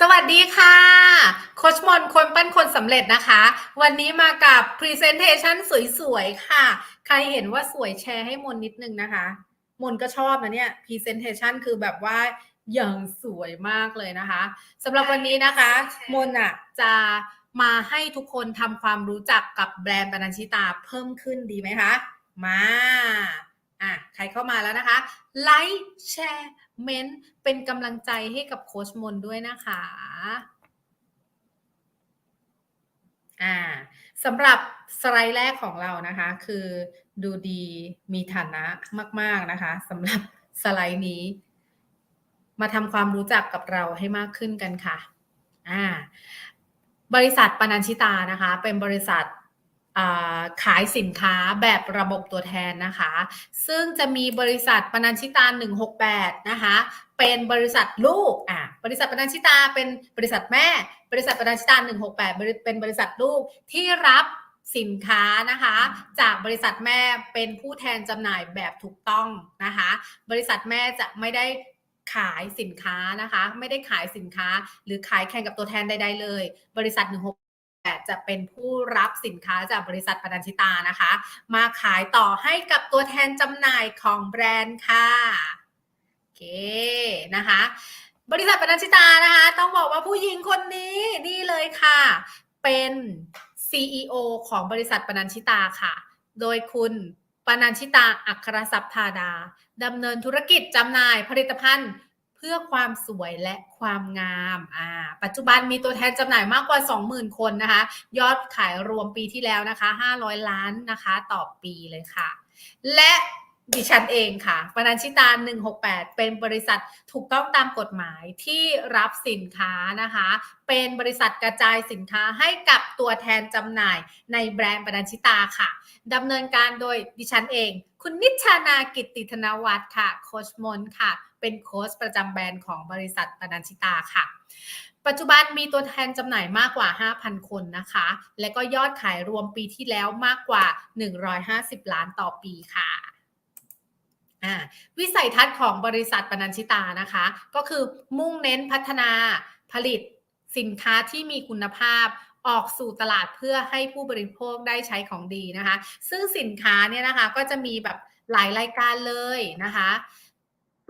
สวัสดีค่ะ โคชมนคนปั้นคนสำเร็จนะคะ วันนี้มากับ Presentation สวยๆ ค่ะ ใครเห็นว่าสวยแชร์ให้มนนิดนึงนะคะ มนก็ชอบนะเนี่ย Presentation คือแบบว่าอย่างสวยมากเลยนะคะสำหรับวันนี้นะคะ มนอะจะมาให้ทุกคนทำความรู้จักกับแบรนด์ปนัญชิตาเพิ่มขึ้นดีไหมคะ มา อะใครเข้ามาแล้วนะคะ ไลค์แชร์เมนต์เป็นกำลังใจให้กับโค้ชมนด้วยนะคะอ่าสำหรับสไลด์แรกของเรานะคะ คือดูดีมีฐานะมาก ๆนะคะสำหรับสไลด์นี้ มาทำความรู้จักกับเราให้มากขึ้นกันค่ะอ่าบริษัทปนัญชิตานะคะ เป็นบริษัท ขายสินค้าแบบระบบตัวแทนนะคะ ซึ่งจะมีบริษัทปนัญชิตา 168 นะคะ เป็นบริษัทลูกอะบริษัทปนัญชิตาเป็นบริษัทแม่ บริษัทปนัญชิตา 168 เป็นบริษัทลูกที่รับสินค้านะคะ จากบริษัทแม่เป็นผู้แทนจำหน่ายแบบถูกต้องนะคะ บริษัทแม่จะไม่ได้ขายสินค้านะคะ ไม่ได้ขายสินค้า หรือขายแข่งกับตัวแทนใด ๆ เลย บริษัท 16 จะเป็นผู้รับสินค้าจากบริษัทปนัญชิตานะคะ มาขายต่อให้กับตัวแทนจำหน่ายของแบรนด์ค่ะโอเคนะคะ บริษัทปนัญชิตานะคะ ต้องบอกว่าผู้หญิงคนนี้นี่เลยค่ะ เป็น CEO ของบริษัทปนัญชิตาค่ะ โดยคุณปนัญชิตาอัครศัพธาดาดำเนินธุรกิจจำหน่ายผลิตภัณฑ์ พื่อความสวยและความงามอ่าปัจจุบันมีตัวแทนจำหน่ายมากกว่า 20,000 คนนะคะ ยอดขายรวมปีที่แล้วนะคะ 500 ล้านนะคะ ต่อปีเลยค่ะ และ ดิฉันเองค่ะปนัญชิตา 168 เป็นบริษัทถูกต้องตามกฎหมายที่รับสินค้านะคะ เป็นบริษัทกระจายสินค้าให้กับตัวแทนจำหน่ายในแบรนด์ปนัญชิตาค่ะดำเนินการโดยดิฉันเอง คุณนิชานากิตติธนวัฒน์ค่ะ โคชมนค่ะ เป็นโค้ชประจำแบรนด์ของบริษัทปนัญชิตาค่ะปัจจุบันมีตัวแทนจำหน่ายมากกว่า 5,000 คนนะคะ และก็ยอดขายรวมปีที่แล้วมากกว่า 150 ล้านต่อปีค่ะ วิสัยทัศน์ของบริษัทปนัญชิตานะคะ ก็คือมุ่งเน้นพัฒนาผลิตสินค้าที่มีคุณภาพออกสู่ตลาดเพื่อให้ผู้บริโภคได้ใช้ของดีนะคะ ซึ่งสินค้าเนี่ยนะคะก็จะมีแบบหลายรายการเลยนะคะ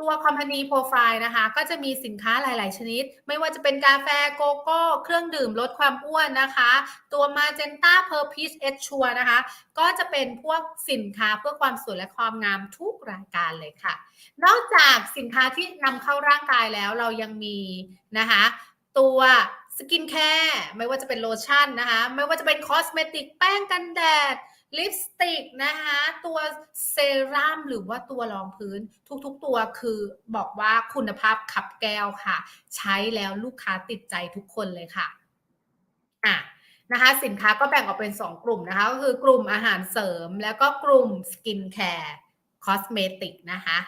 ตัว Company Profile นะคะ ก็จะมีสินค้าหลาย ๆ ชนิด ไม่ว่าจะเป็นกาแฟโกโก้ เครื่องดื่มลดความอ้วนนะคะ ตัว Magenta Per Peach e s u r e นะคะ ก็จะเป็นพวกสินค้าเพื่อความสวยและความงามทุกรายการเลยค่ะ นอกจากสินค้าที่นำเข้าร่างกายแล้วเรายังมีนะคะ ตัว สกินแคร์ไม่ว่าจะเป็นโลชั่นนะคะ ไม่ว่าจะเป็นคอสเมติกแป้งกันแดดลิปสติกนะคะตัวเซรั่มหรือว่าตัวรองพื้นทุกๆตัวคือบอกว่าคุณภาพขับแก้วค่ะ ใช้แล้วลูกค้าติดใจทุกคนเลยค่ะอะนะคะสินค้าก็แบ่งออกเป็น 2 กลุ่มนะคะก็คือกลุ่มอาหารเสริมแล้วก็กลุ่มสกินแคร์คอสเมติกนะคะ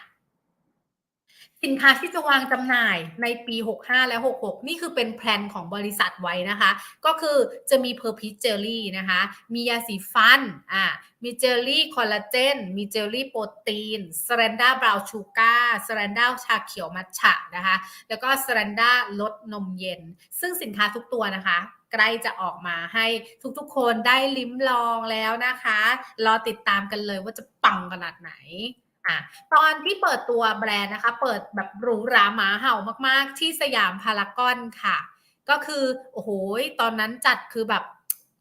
สินค้าที่จะวางจำหน่ายในปี 65 และ 66 นี่คือเป็นแผนของบริษัทไว้นะคะ ก็คือจะมีเพอร์พิเจลลี่นะคะ มียาสีฟัน อ่า มีเจลลี่คอลลาเจน มีเจลลี่โปรตีนสแรนด้าบราวชูการ์สแรนด้าชาเขียวมัทฉะนะคะ แล้วก็สแรนด้าลดนมเย็น ซึ่งสินค้าทุกตัวนะคะ ใกล้จะออกมาให้ทุกๆคนได้ลิ้มลองแล้วนะคะ รอติดตามกันเลยว่าจะปังขนาดไหน อะตอนที่เปิดตัวแบรนด์นะคะ เปิดแบบหรูหราหมาเห่ามากๆ ที่สยามพารากอนค่ะ ก็คือโอ้โหตอนนั้นจัดคือแบบ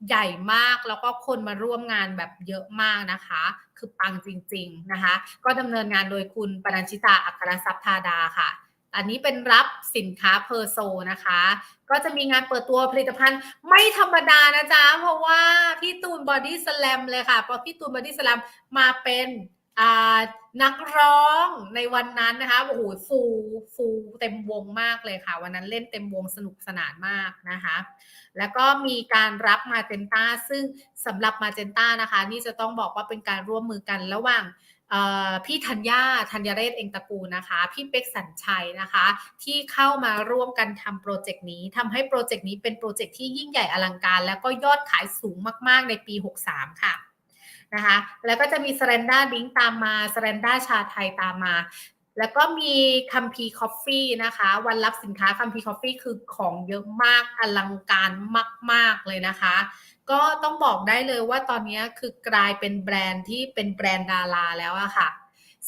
ใหญ่มากแล้วก็คนมาร่วมงานแบบเยอะมากนะคะ คือปังจริง ๆนะคะ ก็ดำเนินงานโดยคุณปนัญชิตาอัครทรัพย์ธาดาค่ะ อันนี้เป็นรับสินค้าเพอร์โซนะคะ ก็จะมีงานเปิดตัวผลิตภัณฑ์ไม่ธรรมดานะจ๊ะ เพราะว่าพี่ตูนบอดี้สแลมเลยค่ะเพราะพี่ตูนบอดี้สแลมมาเป็น นักร้องในวันนั้นนะคะโอ้โหฟูฟูเต็มวงมากเลยค่ะ วันนั้นเล่นเต็มวงสนุกสนานมากนะคะ แล้วก็มีการรับมาเจนต้าซึ่งสำหรับมาเจนต้านะคะ นี่จะต้องบอกว่าเป็นการร่วมมือกันระหว่างพี่ธัญญาธัญเรศเองตระกูลนะคะ พี่เป็กสัญชัยนะคะ ที่เข้ามาร่วมกันทำโปรเจกต์นี้ทำให้โปรเจกต์นี้เป็นโปรเจกต์ที่ยิ่งใหญ่อลังการ แล้วก็ยอดขายสูงมาก ๆ ในปี 63 ค่ะ นะคะแล้วก็จะมีสแรนด้าดิงตามมาสแรนด้าชาไทยตามมาแล้วก็มีคัมพีคอฟฟี่นะคะ วันรับสินค้าคัมพีคอฟฟี่คือของเยอะมากอลังการมาก ๆ เลยนะคะ ก็ต้องบอกได้เลยว่าตอนนี้คือกลายเป็นแบรนด์ที่เป็นแบรนด์ดาราแล้วอะค่ะ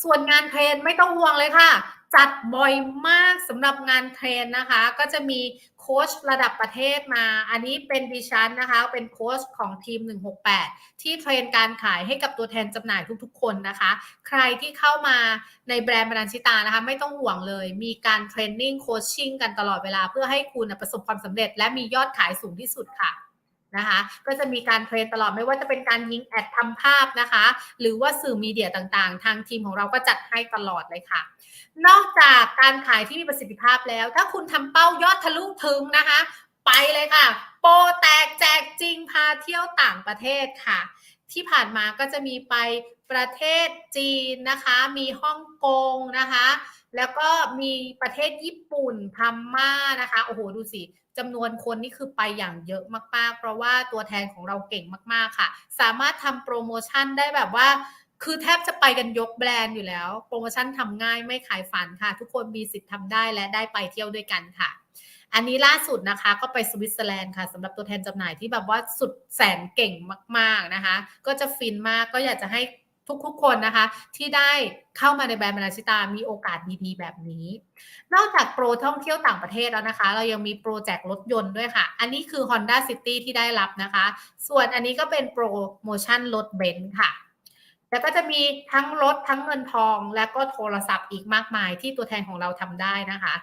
ส่วนงานเทรนไม่ต้องห่วงเลยค่ะ จัดบ่อยมากสำหรับงานเทรนนะคะ ก็จะมีโค้ชระดับประเทศมา อันนี้เป็นดิฉันนะคะ เป็นโค้ชของทีม 168 ที่เทรนการขายให้กับตัวแทนจำหน่ายทุกๆ คนนะคะ ใครที่เข้ามาในแบรนด์บรันชิตานะคะ ไม่ต้องห่วงเลย มีการเทรนนิ่งโคชชิ่งกันตลอดเวลาเพื่อให้คุณประสบความสำเร็จ และมียอดขายสูงที่สุดค่ะ นะคะก็จะมีการเทรนตลอดไม่ว่าจะเป็นการยิงแอดทำภาพนะคะ หรือว่าสื่อมีเดียต่างๆ ทางทีมของเราก็จัดให้ตลอดเลยค่ะ นอกจากการขายที่มีประสิทธิภาพแล้ว ถ้าคุณทำเป้ายอดทะลุถึงนะคะ ไปเลยค่ะ โปรแตกแจกจริงพาเที่ยวต่างประเทศค่ะ ที่ผ่านมาก็จะมีไปประเทศจีนนะคะ มีฮ่องกงนะคะ แล้วก็มีประเทศญี่ปุ่นพม่านะคะ โอ้โห ดูสิ จำนวนคนนี่คือไปอย่างเยอะมากๆ เพราะว่าตัวแทนของเราเก่งมากๆค่ะ สามารถทำโปรโมชั่นได้แบบว่า คือแทบจะไปกันยกแบรนด์อยู่แล้ว โปรโมชั่นทำง่ายไม่ขายฝันค่ะ ทุกคนมีสิทธิ์ทำได้และได้ไปเที่ยวด้วยกันค่ะ อันนี้ล่าสุดนะคะก็ไปสวิตเซอร์แลนด์ค่ะสำหรับตัวแทนจำหน่ายที่แบบว่าสุดแสนเก่งมาก ๆนะคะ ก็จะฟินมากก็อยากจะให้ ทุกๆ คนนะคะ ที่ได้เข้ามาในแบรนด์บรรชิตา มีโอกาสดีๆ แบบนี้ นอกจากโปรท่องเที่ยวต่างประเทศแล้วนะคะ เรายังมีโปรแจกรถยนต์ด้วยค่ะ อันนี้คือ Honda City ที่ได้รับนะคะ ส่วนอันนี้ก็เป็นโปรโมชั่นรถเบนซ์ค่ะแล้วก็จะมีทั้งรถทั้งเงินทอง และก็โทรศัพท์อีกมากมายที่ตัวแทนของเราทำได้นะคะ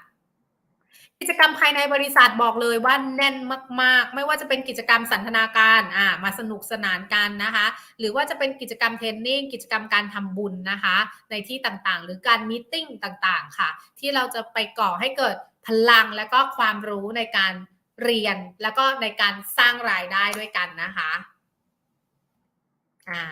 กิจกรรมภายในบริษัทบอกเลยว่าแน่นมาก ๆ ไม่ว่าจะเป็นกิจกรรมสันทนาการอ่ามาสนุกสนานกันนะคะ หรือว่าจะเป็นกิจกรรมเทรนนิ่งกิจกรรมการทำบุญนะคะ ในที่ต่างๆ หรือการมีติ้งต่างๆ ค่ะ ที่เราจะไปก่อให้เกิดพลังและก็ความรู้ในการเรียนแล้วก็ในการสร้างรายได้ด้วยกันนะคะอ่า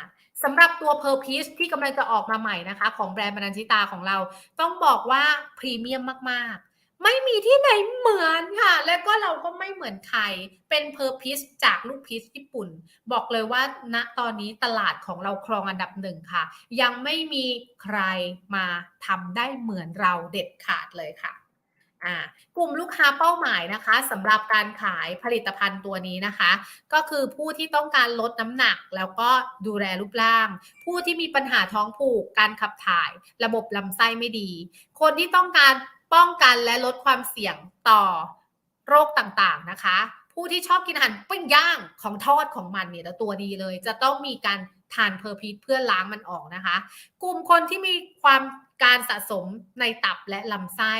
สำหรับตัว p e r p i e c e ที่กำลังจะออกมาใหม่นะคะ ของแบรนด์บรรชิตาของเรา ต้องบอกว่าพรีเมียมมากๆ ไม่มีที่ไหนเหมือนค่ะ และก็เราก็ไม่เหมือนใคร เป็นเพอร์พิสจากลูกพีชญี่ปุ่น บอกเลยว่าณตอนนี้ตลาดของเราครองอันดับหนึ่งค่ะ ยังไม่มีใครมาทำได้เหมือนเราเด็ดขาดเลยค่ะกลุ่มลูกค้าเป้าหมายนะคะสำหรับการขายผลิตภัณฑ์ตัวนี้นะคะ ก็คือผู้ที่ต้องการลดน้ำหนักแล้วก็ดูแลรูปร่าง ผู้ที่มีปัญหาท้องผูก การขับถ่าย ระบบลำไส้ไม่ดี คนที่ต้องการ ป้องกันและลดความเสี่ยงต่อโรคต่างๆนะคะ ผู้ที่ชอบกินอาหารปิ้งย่างของทอดของมันเนี่ยตัวดีเลย จะต้องมีการทานเพอร์พีทเพื่อล้างมันออกนะคะ กลุ่มคนที่มีความการสะสมในตับและลำไส้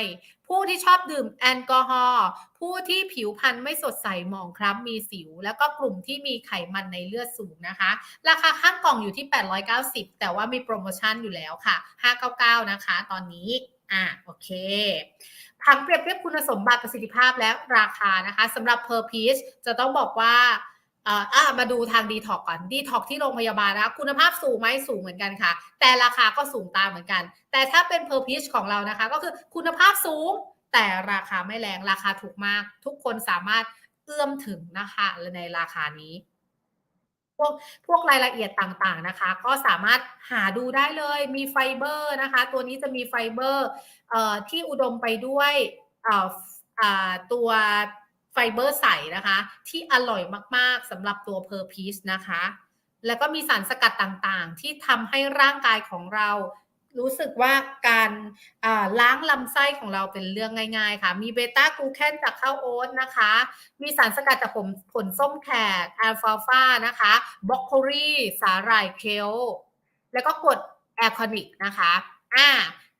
ผู้ที่ชอบดื่มแอลกอฮอล์ผู้ที่ผิวพรรณไม่สดใสหมองคล้ำมีสิว แล้วก็กลุ่มที่มีไขมันในเลือดสูงนะคะ ราคาข้างกล่องอยู่ที่ 890 แต่ว่ามีโปรโมชั่นอยู่แล้วค่ะ 599 นะคะ ตอนนี้ อะโอเคผังเปรียบเทียบคุณสมบัติประสิทธิภาพและราคานะคะสำหรับ per piece จะต้องบอกว่าอ่ามาดูทางดีท็อกก่อนดีท็อกที่โรงพยาบาลนะคุณภาพสูงไหมสูงเหมือนกันค่ะ แต่ราคาก็สูงตามเหมือนกัน แต่ถ้าเป็นเพอร์พิชของเรานะคะ ก็คือคุณภาพสูง แต่ราคาไม่แรงราคาถูกมาก ทุกคนสามารถเอื้อมถึงนะคะในราคานี้ พวกพวกรายละเอียดต่างๆนะคะ ก็สามารถหาดูได้เลยมีไฟเบอร์นะคะ ตัวนี้จะมีไฟเบอร์ที่อุดมไปด้วยตัวไฟเบอร์ใสนะคะ ที่อร่อยมากๆสำหรับตัวเพอร์พีชนะคะ แล้วก็มีสารสกัดต่างๆ ที่ทำให้ร่างกายของเรา รู้สึกว่าการล้างลำไส้ของเราเป็นเรื่องง่าย ๆ ค่ะ มีเบต้ากูแคนจากข้าวโอ๊ตนะคะ มีสารสกัดจากผลผลส้มแขกอัลฟาฟานะคะบล็อกโคลีสาหร่ายเคลแล้วก็กดแอลคอนิกนะคะอ่า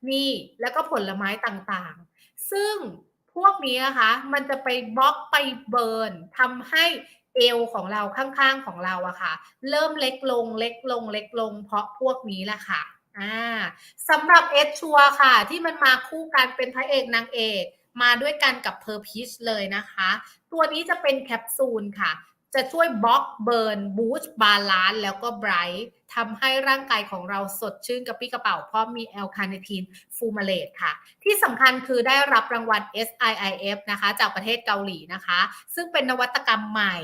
นี่แล้วก็ผลไม้ต่างๆ ซึ่งพวกนี้นะคะมันจะไปบล็อกไปเบิร์นทำให้เอวของเราข้างๆของเราอะค่ะ เริ่มเล็กลงเล็กลงเล็กลงเพราะพวกนี้แหละค่ะ อ่าสำหรับเอชชัวค่ะ ที่มันมาคู่กันเป็นพระเอกนางเอก มาด้วยกันกับเพอร์พิชเลยนะคะ ตัวนี้จะเป็นแคปซูลค่ะ จะช่วยบล็อกเบิร์นบูสต์บาลานซ์แล้วก็ไบรท์ทำให้ร่างกายของเราสดชื่นกระปี้กระเป๋า เพราะมีแอลคาเนทีนฟูมาเลตค่ะ ที่สำคัญคือได้รับรางวัล SIIF นะคะ จากประเทศเกาหลีนะคะ ซึ่งเป็นนวัตกรรมใหม่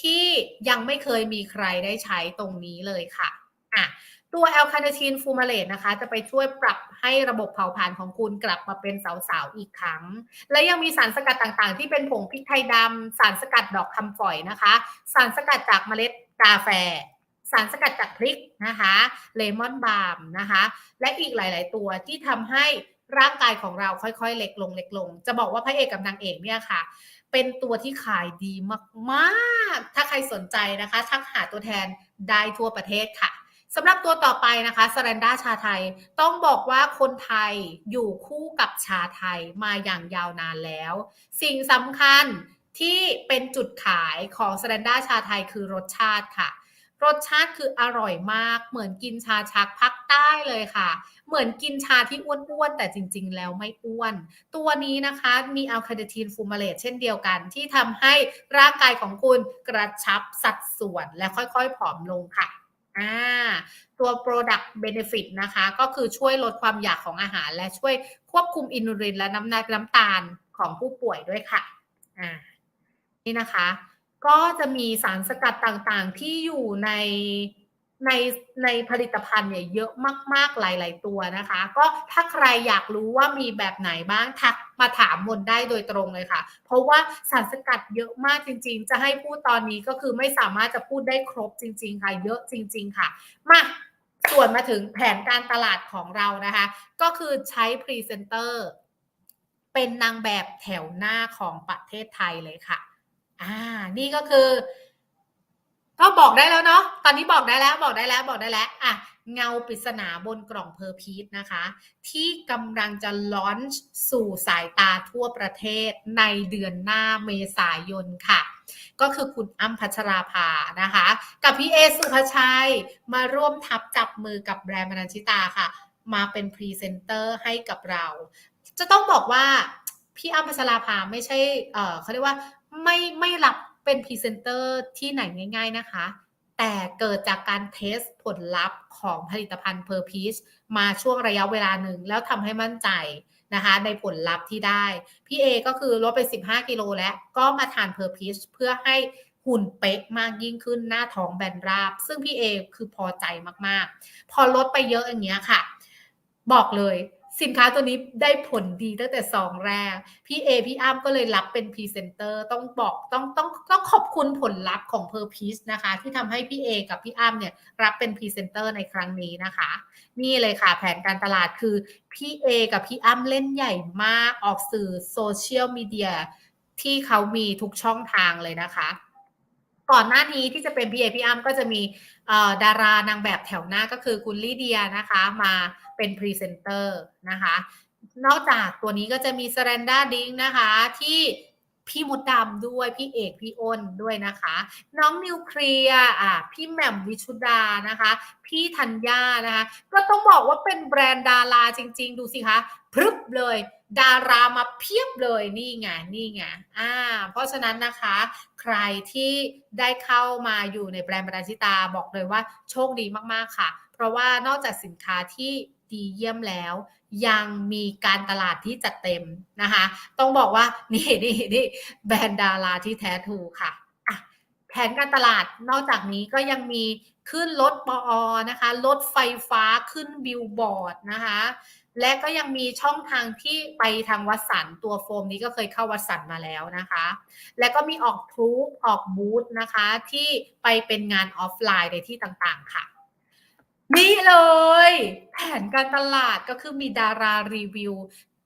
ที่ยังไม่เคยมีใครได้ใช้ตรงนี้เลยค่ะอะ ตัวแอลคาเนทีนฟูมาเลตนะคะ จะไปช่วยปรับให้ระบบเผาผลาญของคุณกลับมาเป็นสาวๆอีกครั้ง และยังมีสารสกัดต่างๆ ที่เป็นผงพริกไทยดำสารสกัดดอกคำฝอยนะคะ สารสกัดจากเมล็ดกาแฟ สารสกัดจากพริกนะคะเลมอนบาล์มนะคะ และอีกหลาย ๆ ตัวที่ทำให้ร่างกายของเราค่อยๆ เล็กลงเล็กลง จะบอกว่าพระเอกกับนางเอกเนี่ยค่ะ เป็นตัวที่ขายดีมากๆ ถ้าใครสนใจนะคะทักหาตัวแทนได้ทั่วประเทศค่ะ สำหรับตัวต่อไปนะคะสแรนด้าชาไทย ต้องบอกว่าคนไทยอยู่คู่กับชาไทยมาอย่างยาวนานแล้ว สิ่งสำคัญที่เป็นจุดขายของสแรนด้าชาไทยคือรสชาติค่ะ รสชาติคืออร่อยมาก เหมือนกินชาชักภาคใต้เลยค่ะ เหมือนกินชาที่อ้วนๆ แต่จริงๆ แล้วไม่อ้วน ตัวนี้นะคะมีอัลคาเดทีนฟูมาเลตเช่นเดียวกัน ที่ทำให้ร่างกายของคุณกระชับสัดส่วนและค่อยๆ ผอมลงค่ะ อ่าตัว Product Benefit นะคะ ก็คือช่วยลดความอยากของอาหาร และช่วยควบคุมอินูรินและน้ำหนักน้ำตาลของผู้ป่วยด้วยค่ะอ่านี่นะคะ ก็จะมีสารสกัดต่างๆที่อยู่ใน ในในผลิตภัณฑ์เนี่ยเยอะมาก ๆ หลาย ๆ ตัวนะคะ ก็ถ้าใครอยากรู้ว่ามีแบบไหนบ้างทักมาถามมนได้โดยตรงเลยค่ะ เพราะว่าสารสกัดเยอะมากจริง ๆ จะให้พูดตอนนี้ก็คือไม่สามารถจะพูดได้ครบจริง ๆ ค่ะ เยอะจริง ๆ ค่ะ มาส่วนมาถึงแผนการตลาดของเรานะคะ ก็คือใช้พรีเซนเตอร์เป็นนางแบบแถวหน้าของประเทศไทยเลยค่ะ อ่า นี่ก็คือ ก็บอกได้แล้วเนาะ ตอนนี้บอกได้แล้วบอกได้แล้วบอกได้แล้วอะเงาปริศนาบนกล่องเพอร์พีทนะคะ ที่กำลังจะลอนช์สู่สายตาทั่วประเทศในเดือนหน้าเมษายนค่ะ ก็คือคุณอ้ำพัชราภานะคะ กับพี่เอสุภชัยมาร่วมทับจับมือกับแบรนด์มนัญชิตาค่ะ มาเป็นพรีเซนเตอร์ให้กับเรา จะต้องบอกว่าพี่อ้ำพัชราภาไม่ใช่เออเขาเรียกว่าไม่ไม่รับ เป็นพรีเซนเตอร์ที่ไหนง่าย ๆนะคะ แต่เกิดจากการเทสผลลัพธ์ของผลิตภัณฑ์เพอร์พีชมาช่วงระยะเวลาหนึ่งแล้วทำให้มั่นใจนะคะในผลลัพธ์ที่ได้ พี่เอก็คือลดไป 15 กิโลแล้วก็มาทานเพอร์พีชเพื่อให้หุ่นเป๊ะมากยิ่งขึ้นหน้าท้องแบนราบ ซึ่งพี่เอคือพอใจมากๆ พอลดไปเยอะอย่างเงี้ยค่ะ บอกเลย สินค้าตัวนี้ได้ผลดีตั้งแต่ซองแรก พี่เอพี่อ้ำก็เลยรับเป็นพรีเซนเตอร์ต้องบอกต้องต้องต้องขอบคุณผลลัพธ์ของเพอร์พีชนะคะ ที่ทำให้พี่เอกับพี่อ้ำเนี่ยรับเป็นพรีเซนเตอร์ในครั้งนี้นะคะ นี่เลยค่ะแผนการตลาดคือพี่เอกับพี่อ้ำเล่นใหญ่มากออกสื่อโซเชียลมีเดียที่เขามีทุกช่องทางเลยนะคะ ก่อนหน้านี้ที่จะเป็นพี่เอพี่อ้ำก็จะมีดารานางแบบแถวหน้าก็คือคุณลิเดียนะคะมาเป็นพรีเซนเตอร์นะคะ นอกจากตัวนี้ก็จะมีสแรนด้าดิงนะคะที่ พี่มดดำด้วยพี่เอกพี่อ้นด้วยนะคะ น้องนิวเคลียร์อะพี่แหม่มวิชุดานะคะ พี่ธัญญานะคะ ก็ต้องบอกว่าเป็นแบรนด์ดาราจริง ๆ ดูสิคะพรึบเลย ดารามาเพียบเลยนี่ไงนี่ไงอ่าเพราะฉะนั้นนะคะ ใครที่ได้เข้ามาอยู่ในแบรนด์บรรดาชิตาบอกเลยว่าโชคดีมากๆค่ะ เพราะว่านอกจากสินค้าที่ ดีเยี่ยมแล้ว ยังมีการตลาดที่จัดเต็มนะคะ ต้องบอกว่านี่นี่นี่แบรนด์ดาราที่แท้ถูกค่ะแผนการตลาดนอกจากนี้ก็ยังมีขึ้นรถปอนะคะรถไฟฟ้าขึ้นบิลบอร์ดนะคะและก็ยังมีช่องทางที่ไปทางวัดสันตัวโฟมนี้ก็เคยเข้าวัดสันมาแล้วนะคะ และก็มีออกทูบออกบูธนะคะที่ไปเป็นงานออฟไลน์ในที่ต่างๆค่ะ นี่เลย แผนการตลาดก็คือมีดารารีวิว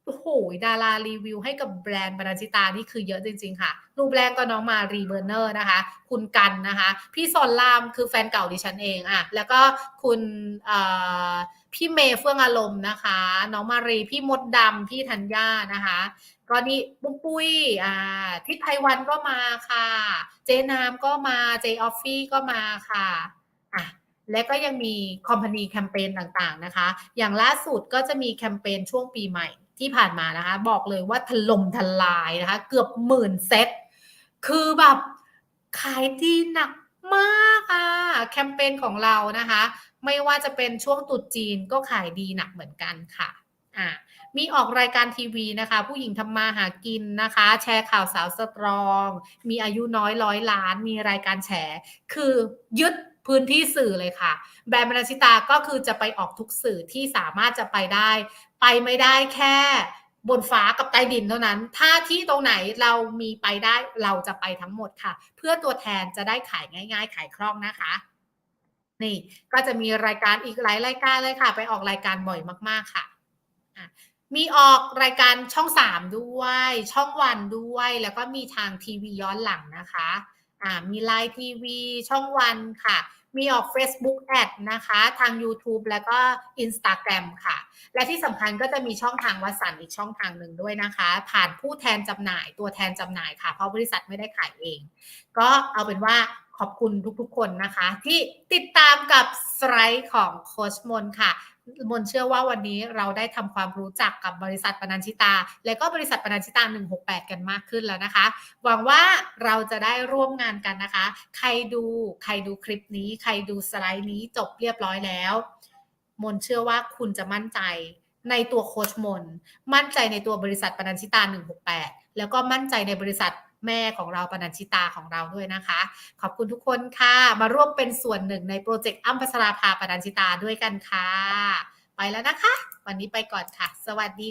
โอ้โหดารารีวิวให้กับแบรนด์บรรจิตานี่คือเยอะจริง ๆ ค่ะ รูปแรกก็น้องมารีเบอร์เนอร์นะคะ คุณกันนะคะ พี่ซอนลามคือแฟนเก่าดิฉันเองอะแล้วก็คุณพี่เมย์เฟื่องอารมณ์นะคะ น้องมารี พี่มดดำพี่ธัญญานะคะ ก็นี่ปุ้งปุ้ยอ่าทิศไทยวันก็มาค่ะ เจนามก็มา เจออฟฟี่ก็มาค่ะ และก็ยังมีคอมพานีแคมเปญต่างๆนะคะ อย่างล่าสุดก็จะมีแคมเปญช่วงปีใหม่ที่ผ่านมานะคะ บอกเลยว่าถล่มทลายนะคะ เกือบหมื่นเซต คือแบบขายดีหนักมากอะแคมเปญของเรานะคะ ไม่ว่าจะเป็นช่วงตรุษจีนก็ขายดีหนักเหมือนกันค่ะอะมีออกรายการทีวีนะคะ ผู้หญิงทำมาหากินนะคะ แชร์ข่าวสาวสตรอง มีอายุน้อยร้อยล้าน มีรายการแฉคือยึด พื้นที่สื่อเลยค่ะ แบรนด์บรรณชิตาก็คือจะไปออกทุกสื่อที่สามารถจะไปได้ ไปไม่ได้แค่บนฟ้ากับใต้ดินเท่านั้น ถ้าที่ตรงไหนเรามีไปได้เราจะไปทั้งหมดค่ะ เพื่อตัวแทนจะได้ขายง่าย ๆ ขายคล่องนะคะ นี่ก็จะมีรายการอีกหลายรายการเลยค่ะ ไปออกรายการบ่อยมาก ๆค่ะอะมีออกรายการช่องสามด้วย ช่องวันด้วย แล้วก็มีทางทีวีย้อนหลังนะคะ อ่ามีไลน์ทีวีช่องวันค่ะ มีออก Facebook แอดนะคะ ทาง YouTube แล้วก็ Instagram ค่ะ และที่สำคัญก็จะมีช่องทางวัสันอีกช่องทางหนึ่งด้วยนะคะ ผ่านผู้แทนจำหน่ายตัวแทนจำหน่ายค่ะ เพราะบริษัทไม่ได้ขายเอง ก็เอาเป็นว่าขอบคุณทุกๆคนนะคะ ที่ติดตามกับสไลด์ของโคชมนค่ะ มนเชื่อว่าวันนี้เราได้ทำความรู้จักกับบริษัทปนัญชิตา และก็บริษัทปนัญชิตา 168 กันมากขึ้นแล้วนะคะ หวังว่าเราจะได้ร่วมงานกันนะคะ ใครดูใครดูคลิปนี้ ใครดูสไลด์นี้จบเรียบร้อยแล้ว มนเชื่อว่าคุณจะมั่นใจในตัวโคชมน มั่นใจในตัวบริษัทปนัญชิตา 168 แล้วก็มั่นใจในบริษัท แม่ของเราปนัญชิตาของเราด้วยนะคะ ขอบคุณทุกคนค่ะ มาร่วมเป็นส่วนหนึ่งในโปรเจกต์อัมพัชราภาปนัญชิตาด้วยกันค่ะ ไปแล้วนะคะ วันนี้ไปก่อนค่ะ สวัสดี